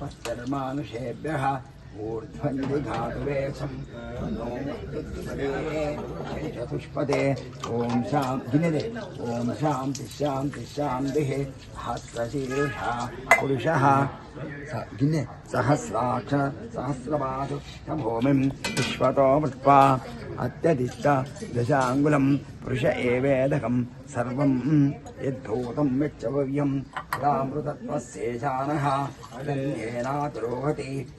patlarım anı şebbeha चतुष्पदे ॐ शां गिनदे ॐ शान्ति शान्ति शान्तिः हस्तशीर्षा पुरुषः स गिने सहस्राक्ष सहस्रपाशु भूमिं विश्वतो मृत्वा अत्यधिष्ठ दशाङ्गुलं पुरुष एवेदकं सर्वं यद्धूतं यच्चव्यं रामृतत्वस्येशानः अनन्येनातिरोहति एतावास्मेमा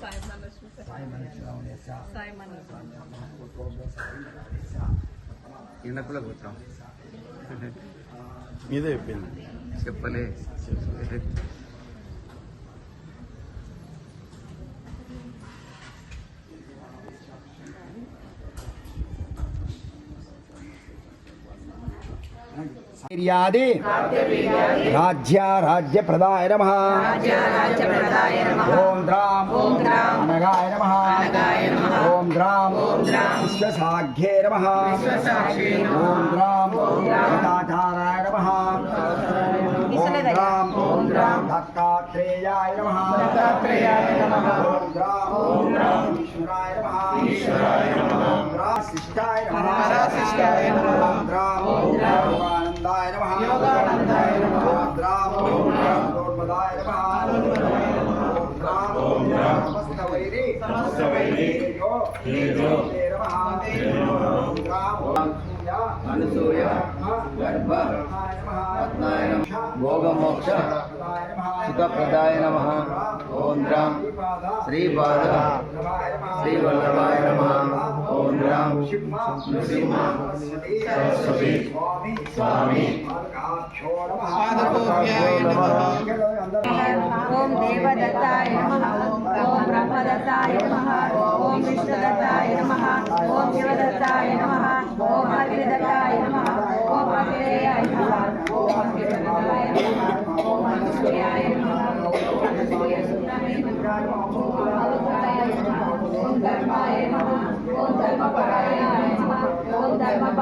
సాయి మనస్సు సాయి మనస్సు సాయి మనస్సు ఈయనకుల కూర్చోం మీదే చెప్పింది చెప్పలే राज्याराज्य प्रदाय नमः। ॐ द्रां अनगाय नमः। ॐ द्रां विश्वसाघ्ये नम। ओं द्रां भटाचाराय नमः। ॐ नम दत्तात्रेयाय नमः। ॐ द्रां ईश्वराय नमः। ॐ द्रां शिष्टाय नमः। ॐ द्रां అనసూయ గర్భ రత్నాయ నమ భోగమోక్ష సుఖప్రదాయ నమ ఓం రాం శ్రీపాద శ్రీవల్లభాయ నమ ఓం రాం నృసింహ సరస్వతి స్వామి ఓం దేవదత్తాయ నమః ఓం బ్రహ్మదత్తాయ నమః सोमदत्ताय नमः। ओम विष्णुदत्ताय नमः। ओम शिवदत्ताय नमः। ओम अखिलदत्ताय नमः। ओम अखिलेयाय नमः। ॐ अखिलदत्ताय नमः। ॐ अखिलेयाय नमः। ॐ अखिलेयाय नमः। ओम धर्माय नमः। ओम धर्मपरायणाय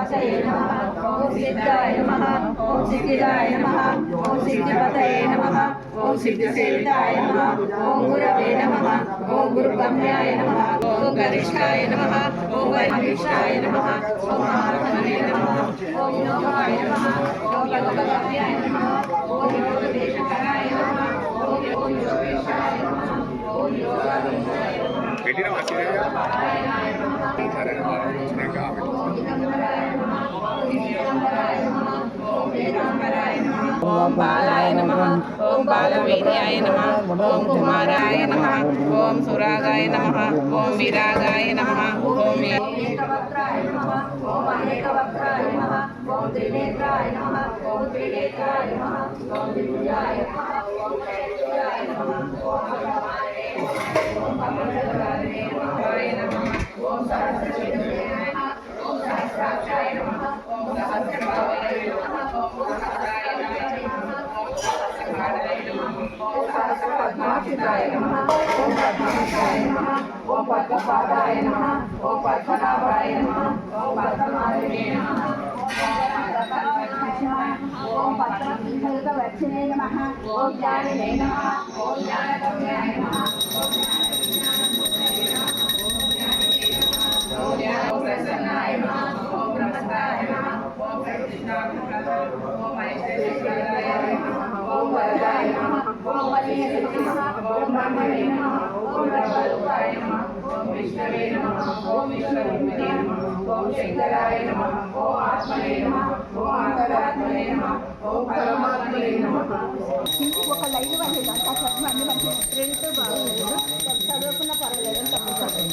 ధర్మపతయే నమః ఓం సిద్ధాయ నమః ఓం సిద్ధిదాయ నమః ఓం సిద్ధిపతయే నమః ఓం సిద్ధిసేవితాయ నమః ఓం గురవే నమః ఓం గురుగమ్యాయ నమః ఓం గరిష్టాయ నమః ఓం వైమిష్టాయ నమః ఓం మహాత్మనే నమః ఓం యోగాయ నమః ఓం యోగగమ్యాయ నమః ఓం యోగదేశకరాయ నమః ఓం ఓం యోగేశాయ నమః ఓం యోగానందాయ నమః ओम बालाय नमः। ओम बालवीर्याय नमः। ओम कुमाराय नमः। ओम सुरागाय नमः। ओम विरागाय नमः। ओम एकवक्त्राय नमः ओम अनेकवक्त्राय नमः ओम त्रिनेत्राय नमः ओम त्रिनेत्राय नमः ओम त्रिभुजाय नमः ओम त्रैलोक्याय नमः ओम अमृतमाय नमः ओम अमृतकाय नमः ओम सरस्वती నమ ఓం సహస్రాయ నమ ఓం సహస్రకాడాయ నమ ఓం సహస్రపద్మాక్షితాయ నమ ఓం పద్మాక్షాయ నమ ఓం పద్మపాదాయ నమ ఓం పద్మనాభాయ నమ ఓం పద్మమాలినే నమ ఓం పద్మవక్షిణే నమ ఓం విష్ణవే నమ ఓం నమ ఓం శంకరాయ నమ ఓం ఆత్మనే నమ ఓం అంతరాత్మనే నమ ఓం పరమాత్మనే నమ ఒక లైన్ వాళ్ళు అంతా చదువు అన్ని మంచి బాగుంది. చదువుకున్న పర్వాలేదు అని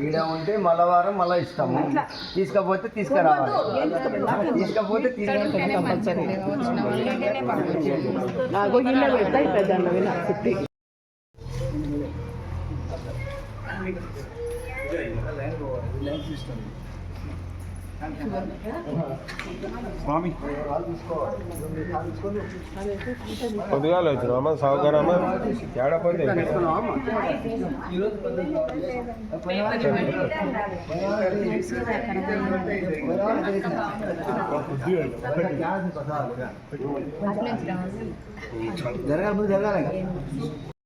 ఈడ ఉంటే మలవారం మళ్ళీ ఇస్తాము. తీసుకపోతే తీసుకురావాలి. తీసుకపోతే తీసుకురావాలి. స్వామి. పొద్దుగాల వచ్చినామా సౌకర్యమా ఏడపోతే జరగాలి జరగాలి.